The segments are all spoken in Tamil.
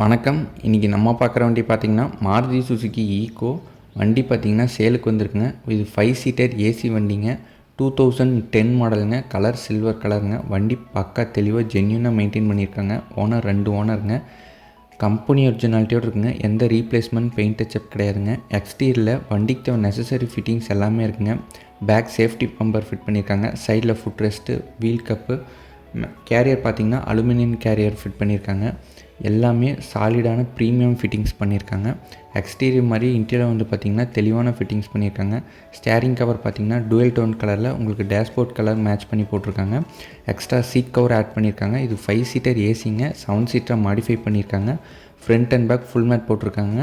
வணக்கம். இன்றைக்கி நம்ம பார்க்குற வண்டி பார்த்திங்கன்னா மாருதி சுசுகி ஈகோ வண்டி பார்த்திங்கன்னா சேலுக்கு வந்திருக்குங்க. இது ஃபைவ் சீட்டர் ஏசி வண்டிங்க. டூ தௌசண்ட் டென் மாடலுங்க கலர் சில்வர் கலருங்க வண்டி பக்கா தெளிவாக ஜென்யூனாக மெயின்டைன் பண்ணியிருக்காங்க. ஓனர் ரெண்டு ஓனருங்க கம்பெனி ஒரிஜினாலிட்டியோடு இருக்குங்க. எந்த ரீப்ளேஸ்மெண்ட் பெயிண்ட் டச்சப் கிடையாதுங்க. எக்ஸ்டீரியரில் வண்டிக்கு தேவை நெசசரி ஃபிட்டிங்ஸ் எல்லாமே இருக்குங்க. பேக் சேஃப்டி பம்பர் ஃபிட் பண்ணியிருக்காங்க. சைடில் foot rest wheel cup carrier பார்த்தீங்கன்னா அலுமினியம் கேரியர் ஃபிட் பண்ணியிருக்காங்க எல்லாமே சாலிடான ப்ரீமியம் ஃபிட்டிங்ஸ் பண்ணியிருக்காங்க எக்ஸ்டீரியர் மாதிரி இன்டீரியர் வந்து பார்த்திங்கன்னா தெளிவான ஃபிட்டிங்ஸ் பண்ணியிருக்காங்க ஸ்டேரிங் கவர் பார்த்திங்கன்னா டுவெல் டோன் கலரில் உங்களுக்கு டேஷ்போர்ட் கலர் மேட்ச் பண்ணி போட்டிருக்காங்க. எக்ஸ்ட்ரா சீட் கவர் ஆட் பண்ணியிருக்காங்க இது ஃபைவ் சீட்டர் ஏசிங்க செவன் சீட்டராக மாடிஃபை பண்ணியிருக்காங்க front and back full mat போட்டிருக்காங்க.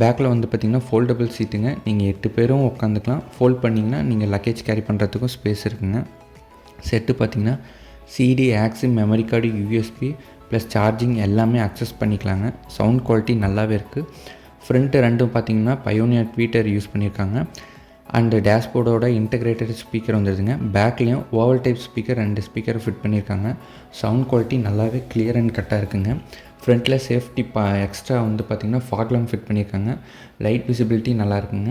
பேக்கில் வந்து பார்த்திங்கன்னா ஃபோல்டபுள் சீட்டுங்க நீங்கள் எட்டு பேரும் உட்காந்துக்கலாம். ஃபோல்ட் பண்ணிங்கன்னா நீங்கள் லக்கேஜ் கேரி பண்ணுறதுக்கும் ஸ்பேஸ் இருக்குங்க. செட்டு பார்த்திங்கன்னா CD aux memory card USB plus charging எல்லாமே அக்சஸ் பண்ணிக்கலாங்க. சவுண்ட் குவாலிட்டி நல்லாவே இருக்குது ஃப்ரண்ட்டு ரெண்டும் பார்த்தீங்கன்னா பயோனியர் ட்வீட்டர் யூஸ் பண்ணியிருக்காங்க அண்டு டேஷ்போர்டோட இன்டகிரேட்டட் ஸ்பீக்கர் வந்துடுதுங்க பேக்லேயும் ஓவல் டைப் ஸ்பீக்கர் ரெண்டு ஸ்பீக்கர் ஃபிட் பண்ணியிருக்காங்க சவுண்ட் குவாலிட்டி நல்லாவே கிளியர் அண்ட் கட்டாக இருக்குங்க. ஃப்ரண்ட்டில் சேஃப்டி பா எக்ஸ்ட்ரா வந்து பார்த்திங்கன்னா ஃபாக்லாம் ஃபிட் பண்ணியிருக்காங்க லைட் விசிபிலிட்டி நல்லா இருக்குங்க.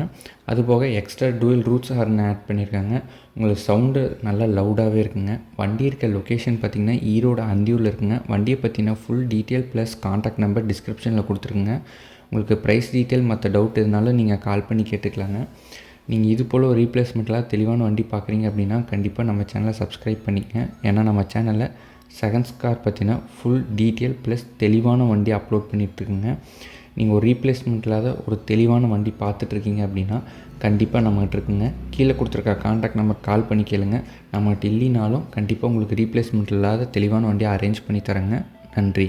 அதுபோக extra dual Roots horn add பண்ணியிருக்காங்க உங்களுக்கு சவுண்டு நல்லா லவுடாகவே இருக்குங்க. வண்டி இருக்க லொக்கேஷன் பார்த்திங்கன்னா ஈரோடு அந்தியூரில் இருக்குங்க. வண்டியை பற்றின full detail plus contact number டிஸ்கிரிப்ஷனில் கொடுத்துருங்க உங்களுக்கு ப்ரைஸ் டீட்டெயில் மற்ற டவுட் இருந்தாலும் நீங்கள் கால் பண்ணி கேட்டுக்கலாங்க. நீங்கள் இது போல் ரீப்ளேஸ்மெண்ட்லாம் தெளிவான வண்டி பார்க்குறீங்க அப்படின்னா கண்டிப்பாக நம்ம சேனலை சப்ஸ்கிரைப் பண்ணிக்கங்க. ஏன்னா நம்ம சேனலில் செகண்ட்ஸ் கார் பற்றின ஃபுல் டீட்டெயில் ப்ளஸ் தெளிவான வண்டி அப்லோட் பண்ணிகிட்ருக்குங்க நீங்கள் ஒரு ரீப்ளேஸ்மெண்ட் இல்லாத ஒரு தெளிவான வண்டி பார்த்துட்ருக்கீங்க அப்படின்னா கண்டிப்பாக நம்மகிட்ட இருக்குங்க. கீழே கொடுத்துருக்க காண்டாக்ட் நம்பர் கால் பண்ணி கேளுங்க. நம்மகிட்ட இல்லைனாலும் கண்டிப்பாக உங்களுக்கு ரீப்ளேஸ்மெண்ட் இல்லாத தெளிவான வண்டியை அரேஞ்ச் பண்ணி தரேங்க. நன்றி.